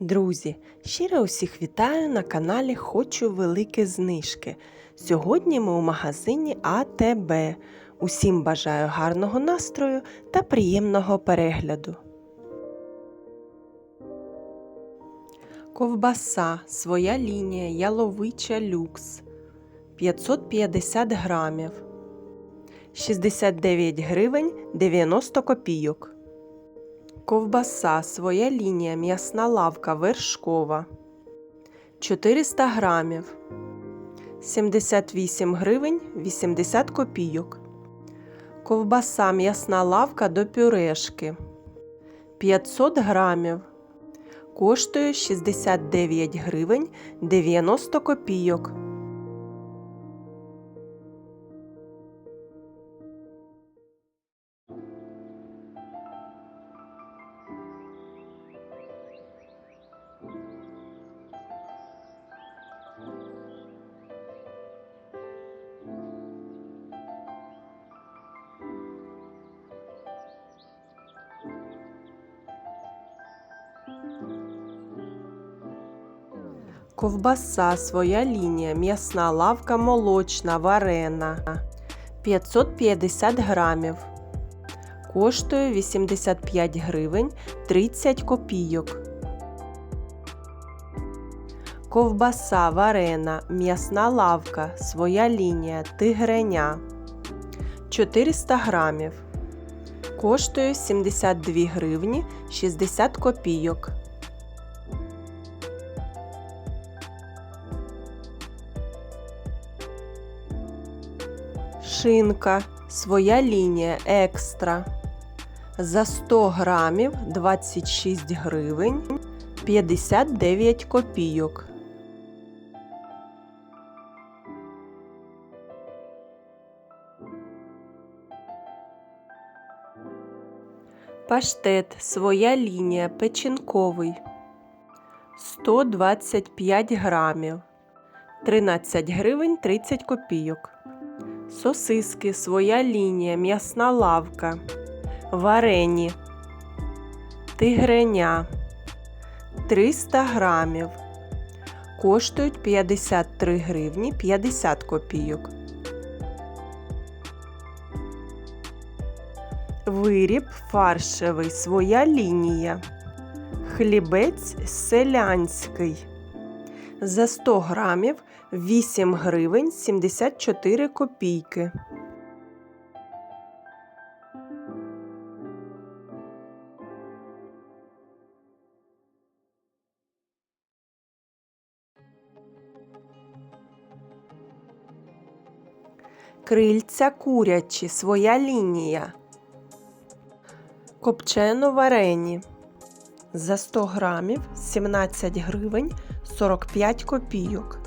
Друзі, щиро усіх вітаю на каналі Хочу Великі Знижки. Сьогодні ми у магазині АТБ. Усім бажаю гарного настрою та приємного перегляду. Ковбаса, своя лінія, яловича люкс 550 грамів. 69 гривень 90 копійок. Ковбаса, своя лінія, м'ясна лавка вершкова 400 грамів 78 гривень 80 копійок. Ковбаса м'ясна лавка до пюрешки 500 грамів. Коштує 69 гривень 90 копійок. Ковбаса, своя лінія, м'ясна лавка молочна, варена 550 грамів. Коштує 85 гривень 30 копійок. Ковбаса варена, м'ясна лавка, своя лінія, тигреня 400 грамів. Коштує 72 гривні 60 копійок. Шинка, своя лінія екстра. За 100 грамів 26 гривень 59 копійок. Паштет, своя лінія, печінковий 125 грамів 13 гривень 30 копійок. Сосиски, своя лінія, м'ясна лавка, варені, тигреня 300 грамів. Коштують 53 гривні 50 копійок. Виріб фаршевий, своя лінія. Хлібець селянський. За 100 грамів 8 гривень 74 копійки. Крильця курячі, своя лінія. Копчено варені. За 100 грамів 17 гривень 45 копійок.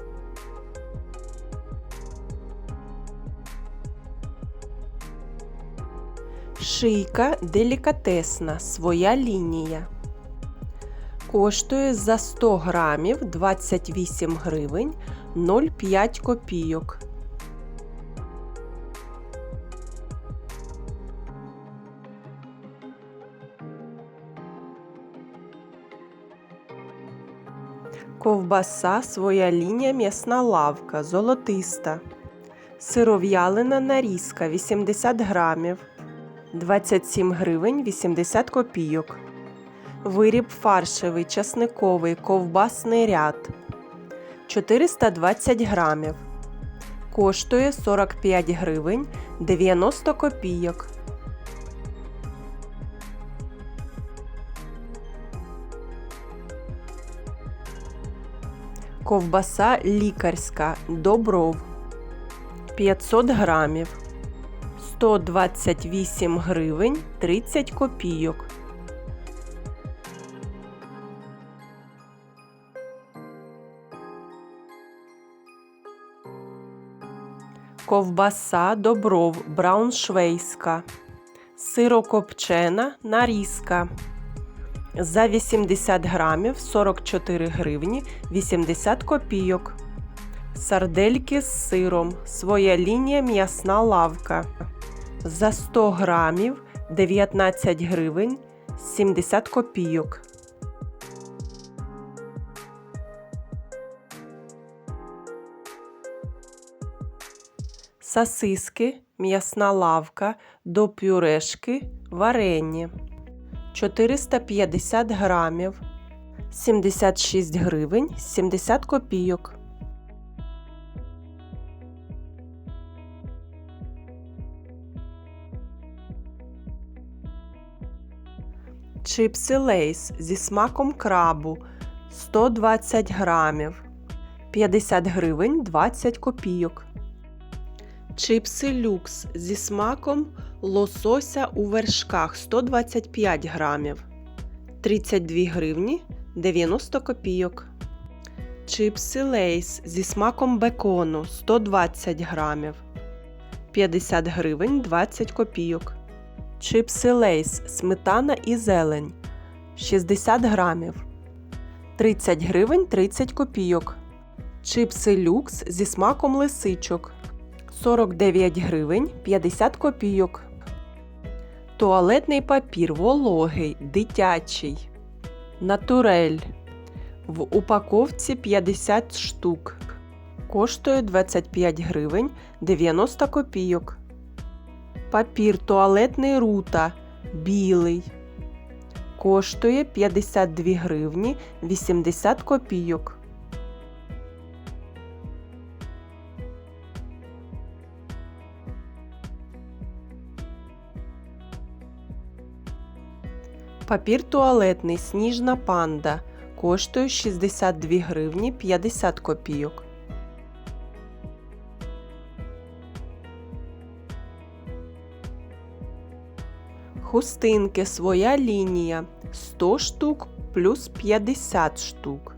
Шийка делікатесна, своя лінія. Коштує за 100 грамів 28 гривень 0,5 копійок. Ковбаса, своя лінія, м'ясна лавка, золотиста. Сиров'ялина нарізка 80 грамів 27 гривень 80 копійок. Виріб фаршевий, часниковий, ковбасний ряд 420 грамів. Коштує 45 гривень 90 копійок. Ковбаса лікарська добров 500 грамів 128 гривень 30 копійок. Ковбаса добров брауншвейська. Сирокопчена нарізка. За 80 грамів 44 гривні 80 копійок. Сардельки з сиром. Своя лінія м'ясна лавка за 100 грамів 19 гривень 70 копійок. Сосиски, м'ясна лавка до пюрешки варені 450 грамів 76 гривень 70 копійок. Чипси Лейс зі смаком крабу 120 грамів 50 гривень 20 копійок. Чипси люкс зі смаком лосося у вершках 125 грамів 32 гривні 90 копійок. Чипси Лейс зі смаком бекону 120 грамів 50 гривень 20 копійок. Чипси Лейс сметана і зелень 60 грамів 30 гривень 30 копійок. Чипси люкс зі смаком лисичок 49 гривень 50 копійок. Туалетний папір вологий, дитячий. Натурель. В упаковці 50 штук. Коштує 25 гривень 90 копійок. Папір туалетний рута білий. Коштує 52 гривні 80 копійок. Папір туалетний сніжна панда коштує 62 гривні 50 копійок. Хустинки своя лінія 100 штук плюс 50 штук.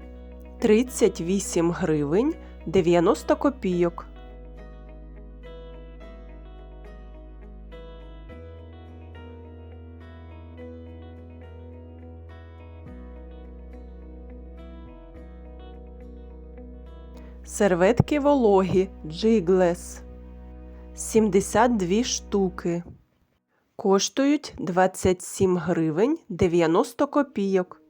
38 гривень 90 копійок. Серветки вологі Джиглес 72 штуки. Коштують 27 гривень 90 копійок.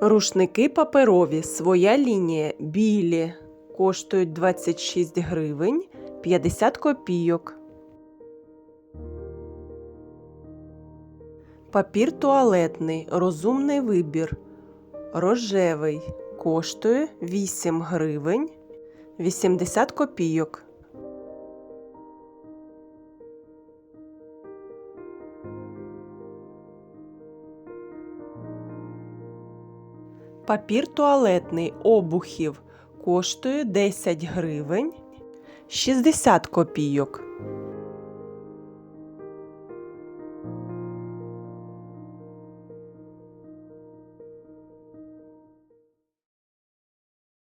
Рушники паперові своя лінія білі. Коштують 26 гривень 50 копійок. Папір туалетний. Розумний вибір. Рожевий. Коштує 8 гривень 80 копійок. Папір туалетний обухів коштує 10 гривень 60 копійок.